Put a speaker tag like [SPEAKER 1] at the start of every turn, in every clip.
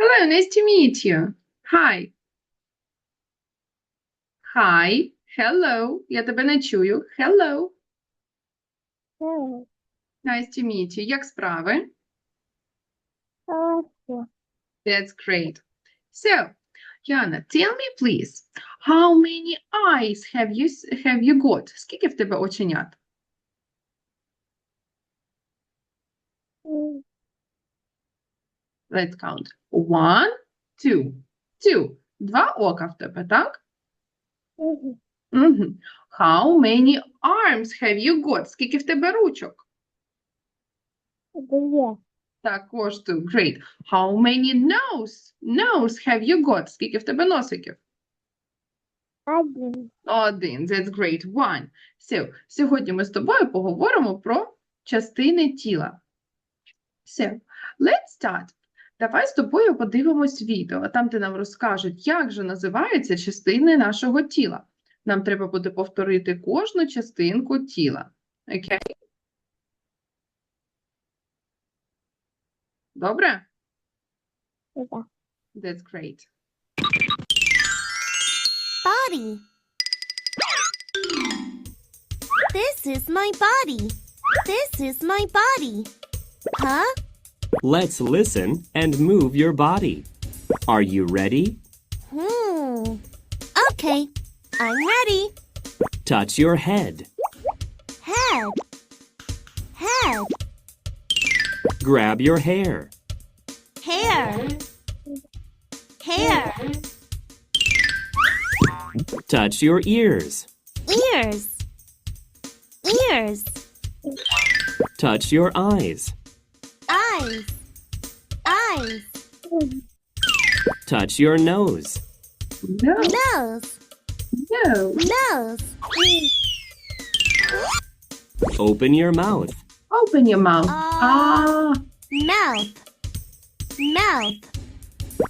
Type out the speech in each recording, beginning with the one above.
[SPEAKER 1] Hello, nice to meet you. Hi. Hi. Hello. Я тебе не чую. Hello.
[SPEAKER 2] Hello.
[SPEAKER 1] Nice to meet you. Як справи?
[SPEAKER 2] Хорошо.
[SPEAKER 1] That's great. So, Яна, tell me, please, how many eyes have you s- have you got? Скільки в тебе оченят? Let's count. One, two. Two. Два ока в тебе, так?
[SPEAKER 2] мгм.
[SPEAKER 1] Угу. How many arms have you got? Скільки в тебе ручок?
[SPEAKER 2] Две.
[SPEAKER 1] Також two. Great. How many nose? Nose have you got? Скільки в тебе носиків?
[SPEAKER 2] Один.
[SPEAKER 1] Один. That's great. One. So, сьогодні ми з тобою поговоримо про частини тіла. So, let's start. Давай з тобою подивимось відео. Там, де нам розкажуть, як же називаються частини нашого тіла. Нам треба буде повторити кожну частинку тіла. Окей? Добре?
[SPEAKER 2] Да.
[SPEAKER 1] That's great.
[SPEAKER 3] body. This is my body. This is my body. Huh?
[SPEAKER 4] Let's listen and move your body. Are you ready?
[SPEAKER 3] Hmm. Okay. I'm ready.
[SPEAKER 4] Touch your head.
[SPEAKER 3] Head. Head.
[SPEAKER 4] Grab your hair.
[SPEAKER 3] Hair. Hair.
[SPEAKER 4] Touch your ears.
[SPEAKER 3] Ears. Ears.
[SPEAKER 4] Touch your eyes.
[SPEAKER 3] Eyes. Eyes.
[SPEAKER 2] М,
[SPEAKER 4] Touch your nose.
[SPEAKER 1] No,
[SPEAKER 3] Nose.
[SPEAKER 1] no.
[SPEAKER 3] Nose.
[SPEAKER 4] Open your mouth.
[SPEAKER 1] Open your mouth.
[SPEAKER 3] Ah.
[SPEAKER 1] Ah,
[SPEAKER 3] Mouth. Mouth.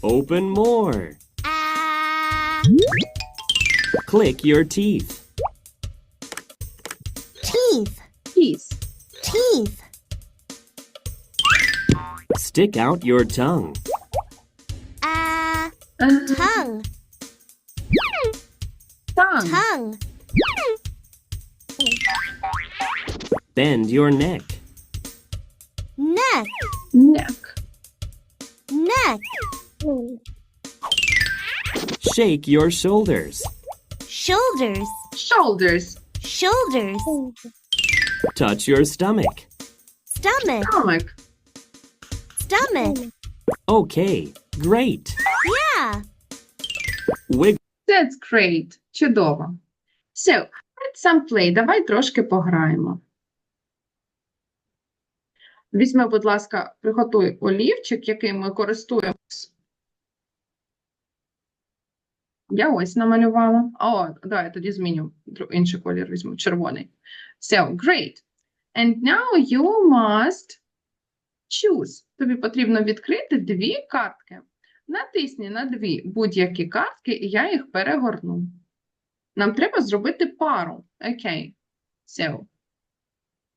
[SPEAKER 4] Open more.
[SPEAKER 3] Ah.
[SPEAKER 4] Click your teeth.
[SPEAKER 3] Teeth.
[SPEAKER 1] Teeth.
[SPEAKER 3] Teeth.
[SPEAKER 4] Stick out your tongue.
[SPEAKER 3] Tongue.
[SPEAKER 1] Tongue.
[SPEAKER 3] Tongue.
[SPEAKER 4] Bend your neck.
[SPEAKER 3] Neck.
[SPEAKER 1] Neck.
[SPEAKER 3] Neck.
[SPEAKER 4] Shake your shoulders.
[SPEAKER 3] Shoulders.
[SPEAKER 1] Shoulders.
[SPEAKER 3] Shoulders.
[SPEAKER 4] Touch your stomach.
[SPEAKER 3] Stomach.
[SPEAKER 1] Stomach.
[SPEAKER 3] Stomach.
[SPEAKER 4] Okay, great. Wiggle
[SPEAKER 1] That's great. Чудово. So, let's some play. Давай трошки пограємо. Візьми, будь ласка, приготуй олівчик, яким ми користуємось. Я ось намалювала. О, давай я тоді зміню. Інший колір візьму, червоний. So, great. And now you must choose. Тобі потрібно відкрити дві картки. Натисні на дві будь-які картки, і я їх перегорну. Нам треба зробити пару. Окей. So,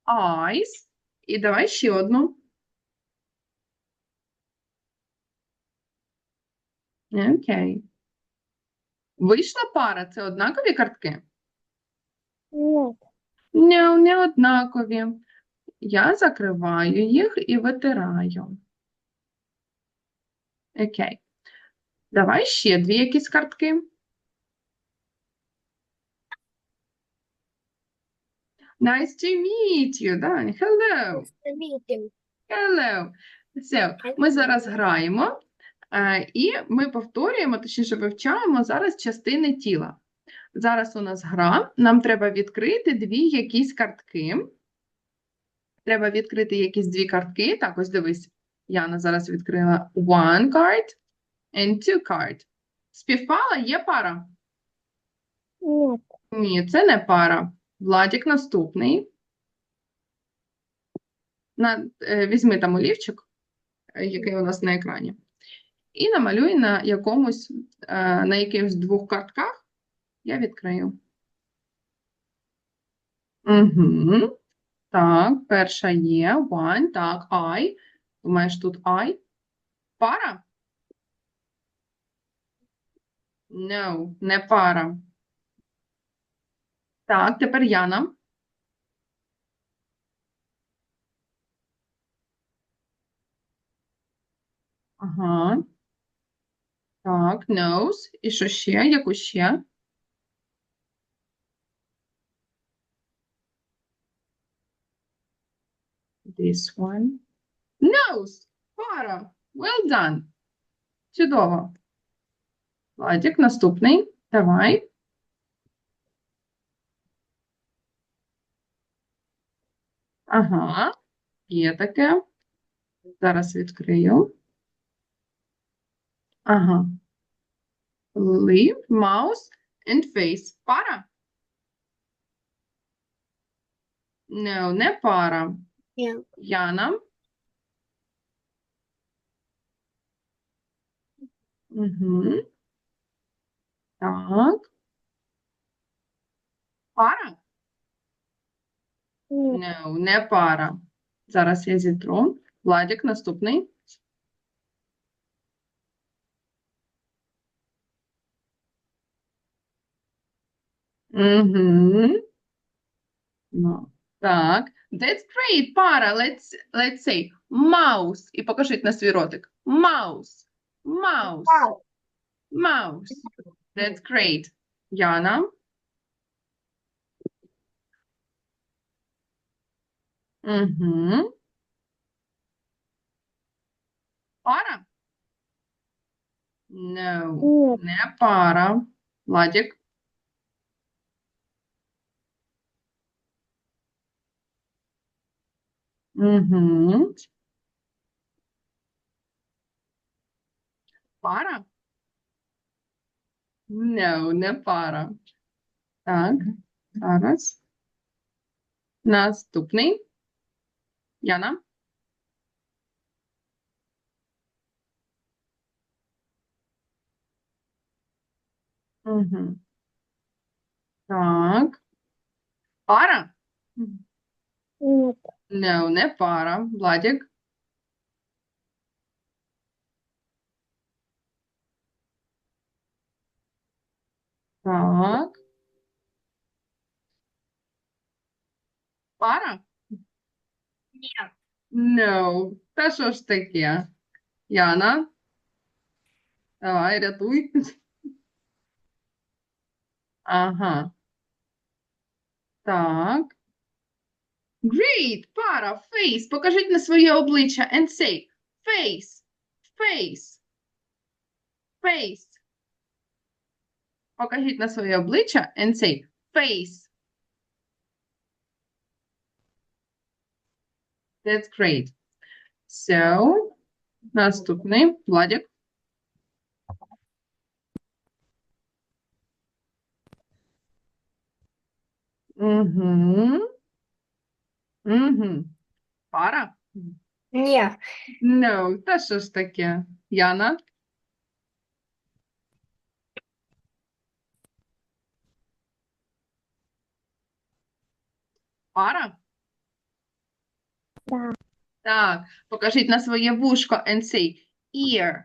[SPEAKER 1] eyes. І давай ще одну. Окей. Вийшла пара. Це однакові картки?
[SPEAKER 2] Нет.
[SPEAKER 1] Не, не однакові. Я закриваю їх і витираю. Окей. Давай ще дві якісь картки. Nice to meet you, Дань. Hello.
[SPEAKER 2] Видим.
[SPEAKER 1] Hello. So, ми зараз граємо, е, і ми повторюємо, точніше вивчаємо зараз частини тіла. Зараз у нас гра, нам треба відкрити дві якісь картки. Треба відкрити якісь дві картки. Так, ось дивись, Яна зараз відкрила one card and two card. Співпала? Є пара?
[SPEAKER 2] Нет.
[SPEAKER 1] Ні, це не пара. Владік наступний. На, е, візьми там олівчик, який у нас на екрані, і намалюй на якомусь, е, на якихось двох картках. Я відкрию. Угу. Так, перша є. One. Так, I. Думаєш, тут I? Пара? No, не пара. Так, тепер Яна. Ага. Так, nose. І що ще? Яку ще? This one. Nose. Пара. Well done. Чудово. Владик, наступний. Давай. Ага. Є таке. Зараз відкрию. Ага. Lip, mouse and face. Пара? No, не пара.
[SPEAKER 2] Ні.
[SPEAKER 1] Яна. Угу. Так. Пара? No, не пара. Зараз я зітру. Владик, наступний. Угу. Так. That's great, пара. Let's, let's say mouse. І покажіть на свій ротик. Mouse. Mouse.
[SPEAKER 2] Вау.
[SPEAKER 1] Mouse. That's great. Яна. Угу. Пара? No, не пара. Владик. Угу. Пара? No, не пара. Так, зараз. Наступний. Яна. Угу. Так. Пара?
[SPEAKER 2] Ні.
[SPEAKER 1] No, не пара. Владик. Так. Пара?
[SPEAKER 2] Ні.
[SPEAKER 1] No. Та що ж таке? Яна? Давай, рятуй. Ага. Так. Great, пара, face. Покажіть на своє обличчя and say face, face, face. Покажіть на своє обличчя and say face. That's great. So, наступний, Владик. Угу. Угу. Пара?
[SPEAKER 2] Ні.
[SPEAKER 1] No, та що ж таке? Яна? Пара?
[SPEAKER 2] Так.
[SPEAKER 1] Так, покажіть на своє вушко and say ear.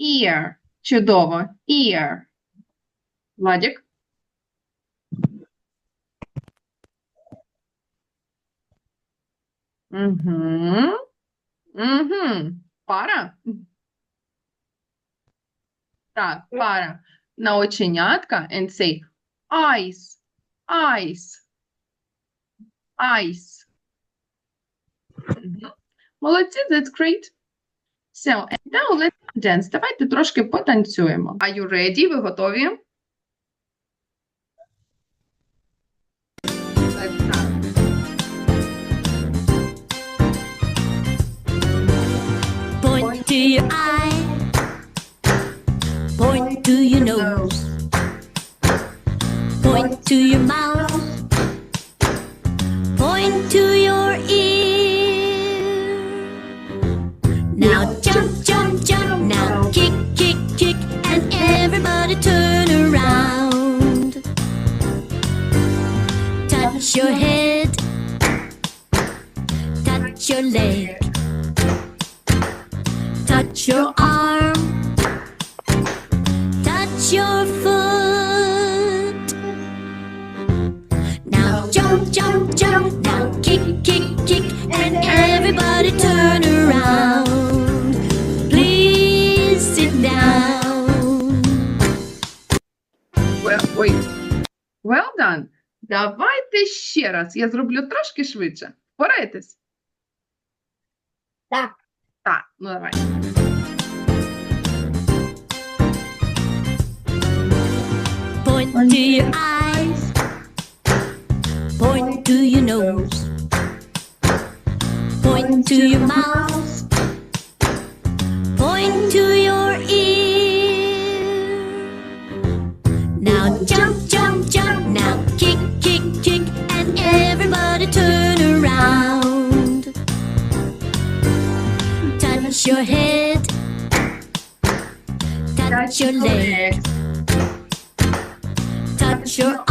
[SPEAKER 1] Ear. Чудово. Ear. Владик? Угу. Угу. Пара? Так, пара. На оченятка and say eyes. Eyes. Eyes. Молодці, that's great. So, and now let's dance. Давайте трошки потанцюємо. Are you ready? Ви готові?
[SPEAKER 5] Point to your eye. Point to your nose. Point to your mouth. Point to your ear. Now jump, jump.
[SPEAKER 1] Well done. Давайте ще раз. Я зроблю трошки швидше. Впораєтесь?
[SPEAKER 2] Так.
[SPEAKER 1] Так, ну давай.
[SPEAKER 5] Point to your eyes. Point to your nose. Point to your mouth. Point to your ear. Now jump, jump, jump. Now kick, kick, kick. And everybody turn around. Touch your head. Touch your leg. Touch your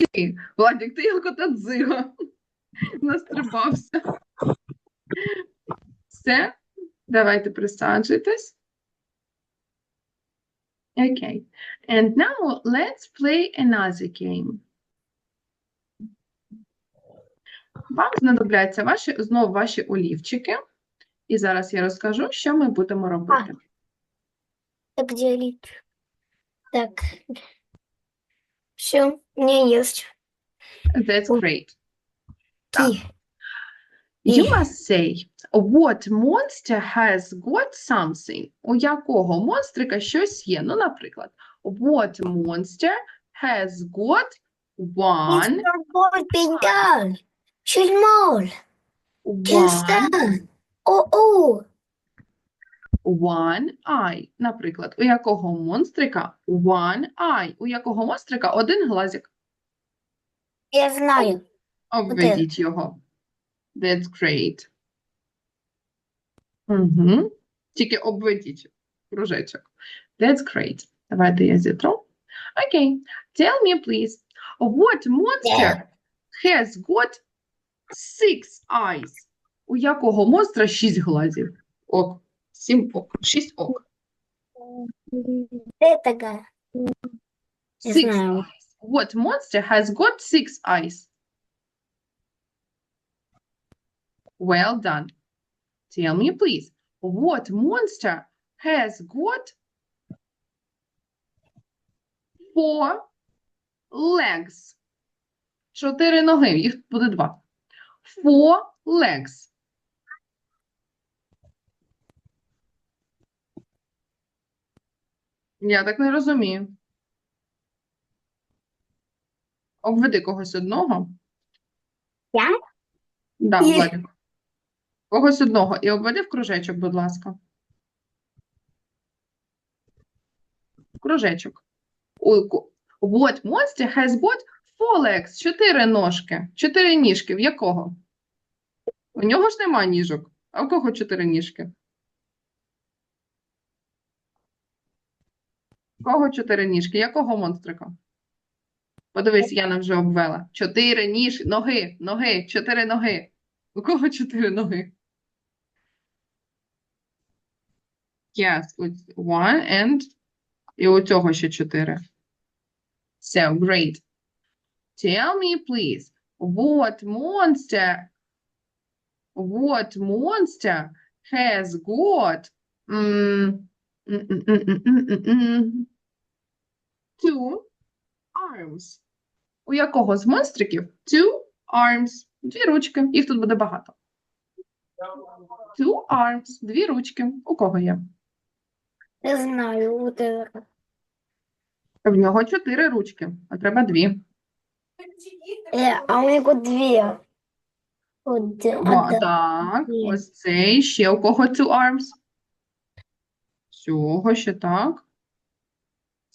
[SPEAKER 1] молодці. Владик, ти як ота дзига. Настрибався. Все, давайте присаджуйтесь. Okay. And now let's play another game. Вам знадобляться ваші, знову ваші олівчики. І зараз я розкажу, що ми будемо робити.
[SPEAKER 2] Так, где лит? Так. Все, у меня есть.
[SPEAKER 1] That's great.
[SPEAKER 2] Ки.
[SPEAKER 1] You
[SPEAKER 2] Ні.
[SPEAKER 1] must say, what monster has got something? У якого монстрика щось є? Ну, наприклад, what monster has got one,
[SPEAKER 2] Мистер Пинталь. Шельмол.
[SPEAKER 1] one,
[SPEAKER 2] Кинстон. О-о.
[SPEAKER 1] One eye. Наприклад, у якого монстрика one eye? У якого монстрика один глазик?
[SPEAKER 2] Я знаю.
[SPEAKER 1] Обведіть його. That's great. Угу. Тільки обведіть кружечок. That's great. Давайте я зітру. Окей. Tell me, please, what monster has got six eyes? У якого монстра шість глазів? Ок. Сім ок. Шість ок.
[SPEAKER 2] Этого. Я
[SPEAKER 1] Six
[SPEAKER 2] знаю.
[SPEAKER 1] eyes. What monster has got six eyes? Well done. Tell me, please, what monster has got four legs? Чотири ноги, їх буде два. Four legs. Я так не розумію. Обведи когось одного.
[SPEAKER 2] Я?
[SPEAKER 1] Да,
[SPEAKER 2] Ні.
[SPEAKER 1] Владик. Когось одного. І обведи в кружечок, будь ласка. В кружечок. У- ку- What monster has got four legs? Чотири ножки. Чотири ніжки. В якого? У нього ж нема ніжок. А в кого чотири ніжки? Кого чотири ніжки? Якого монстрика? Подивись, Яна вже обвела. Чотири ніж, ноги, ноги, чотири ноги. У кого чотири ноги? Yes, one and. І у цього ще чотири. So, great. Tell me, please, what monster, what monster has got mm, mm, mm, mm, mm, mm, mm, mm two arms? У якого з монстриків two arms? Дві ручки. Їх тут буде багато. Two arms. Дві ручки. У кого є?
[SPEAKER 2] Я знаю. Вот это.
[SPEAKER 1] В нього чотири ручки, а треба дві.
[SPEAKER 2] Э, а у него две. Вот, э,
[SPEAKER 1] О,
[SPEAKER 2] одна.
[SPEAKER 1] так,
[SPEAKER 2] Ні.
[SPEAKER 1] ось цей. Ще у кого two arms? Цього ще так.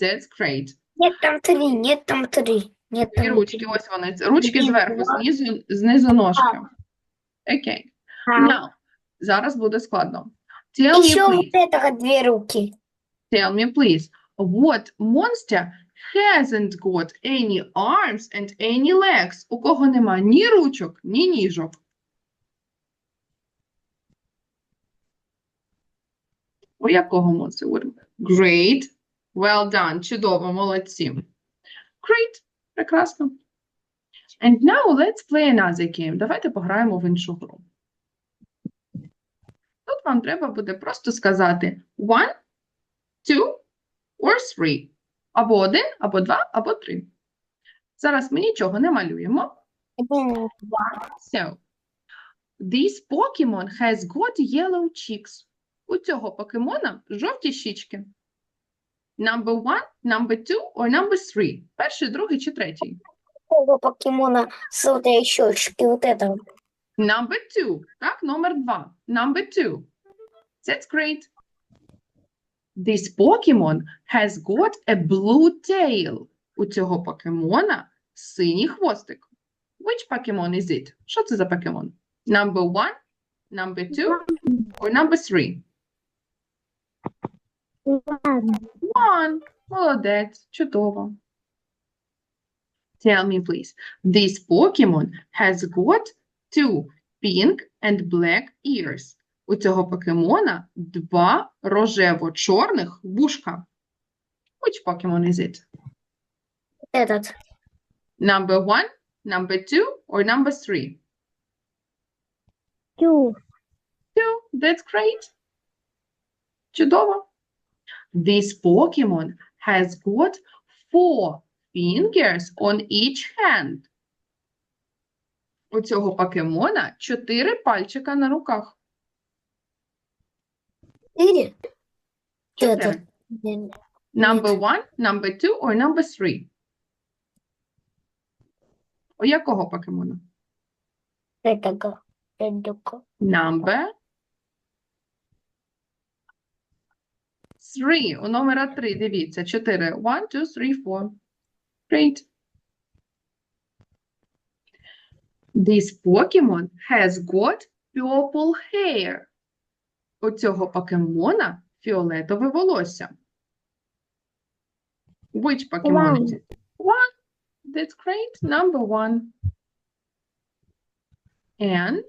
[SPEAKER 1] That's great.
[SPEAKER 2] Нет, там три, нет, там три. Нет,
[SPEAKER 1] Дві
[SPEAKER 2] там
[SPEAKER 1] ручки,
[SPEAKER 2] три.
[SPEAKER 1] ось вони. Ручки
[SPEAKER 2] Ні,
[SPEAKER 1] зверху,
[SPEAKER 2] два.
[SPEAKER 1] знизу, знизу ножки. Окей. Now, зараз буде складно. Tell me,
[SPEAKER 2] Еще
[SPEAKER 1] please.
[SPEAKER 2] вот этого две руки.
[SPEAKER 1] Tell me, please, what monster hasn't got any arms and any legs. У кого нема ні ручок, ні ніжок. У якого моци? Great. Well done. Чудово, молодці. Great. Прекрасно. And now let's play another game. Давайте пограємо в іншу гру. Тут вам треба буде просто сказати one, two or three. Або один, або два, або три. Зараз ми нічого не малюємо. So, this Pokemon has got yellow cheeks. У цього покемона жовті щічки. Number one, number two or number three. Перший, другий чи третій.
[SPEAKER 2] Какого покемона с вот этого.
[SPEAKER 1] Number two. Так, номер два. Number two. That's great. This Pokemon has got a blue tail. У цього покемона синій хвостик. Which Pokemon is it? Що це за покемон? Number one, number two, or number three? One. Молодець. Чудово. Tell me, please. This Pokemon has got two pink and black ears. У цього покемона два рожево-чорних вушка. Which Pokemon is it?
[SPEAKER 2] Этот.
[SPEAKER 1] Number one, number two, or number three?
[SPEAKER 2] Тю.
[SPEAKER 1] Two. That's great. Чудово. This Pokemon has got four fingers on each hand. У цього покемона чотири пальчика на руках.
[SPEAKER 2] Четыре.
[SPEAKER 1] Чотири.
[SPEAKER 2] Этот. Блин.
[SPEAKER 1] Number one, number two, or number three? У якого покемона?
[SPEAKER 2] Этого. Этого.
[SPEAKER 1] Number three. У номера три, дивіться, чотири. One, two, three, four. Great. This Pokemon has got purple hair. У цього покемона фіолетове волосся. Which Pokemon is it? One. That's great. Number one. And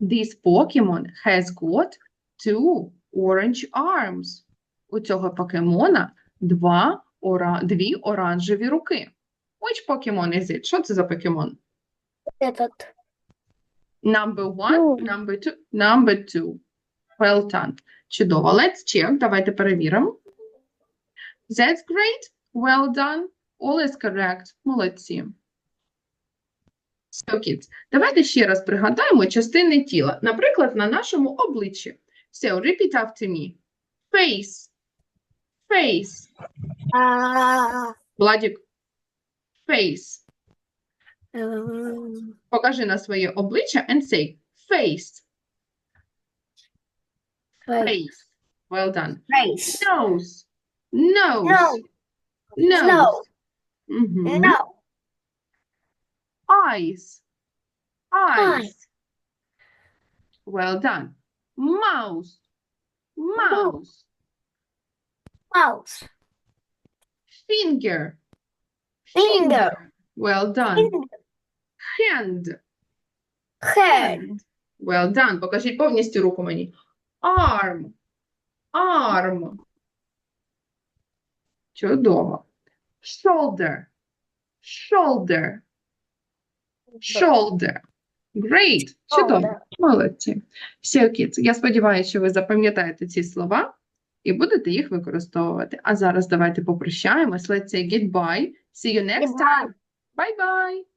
[SPEAKER 1] this Pokemon has got two orange arms. У цього покемона два ора... дві оранжеві руки. Which Pokemon is it? Що це за покемон?
[SPEAKER 2] Этот.
[SPEAKER 1] Number one,
[SPEAKER 2] Ну.
[SPEAKER 1] number two, number two. Well done. Чудово. Let's check. Давайте перевіримо. That's great. Well done. All is correct. Молодці. So, kids, давайте ще раз пригадаємо частини тіла. Наприклад, на нашому обличчі. So, repeat after me. Face. Face.
[SPEAKER 2] А.
[SPEAKER 1] Владик. Face.
[SPEAKER 2] эм,
[SPEAKER 1] Покажи на своє обличчя and say face.
[SPEAKER 2] фей-
[SPEAKER 1] Face. Well done.
[SPEAKER 2] Face.
[SPEAKER 1] Nose. Nose.
[SPEAKER 2] Nose.
[SPEAKER 1] Nose.
[SPEAKER 2] Nose.
[SPEAKER 1] Mhm.
[SPEAKER 2] No.
[SPEAKER 1] Eyes. Eyes.
[SPEAKER 2] Eyes.
[SPEAKER 1] Well done. Mouse. Mouse.
[SPEAKER 2] Mouse.
[SPEAKER 1] Finger.
[SPEAKER 2] Finger.
[SPEAKER 1] Well done.
[SPEAKER 2] Finger.
[SPEAKER 1] Hand.
[SPEAKER 2] Head.
[SPEAKER 1] Well done. Покажіть повністю руку мені. Arm. Arm. Чудово. Shoulder. Shoulder. Shoulder. Great. Чудово.
[SPEAKER 2] Shoulder.
[SPEAKER 1] Молодці. So, kids, я сподіваюся, що ви запам'ятаєте ці слова І будете їх використовувати. А зараз давайте попрощаємось. Let's say goodbye. See you next time. Bye-bye.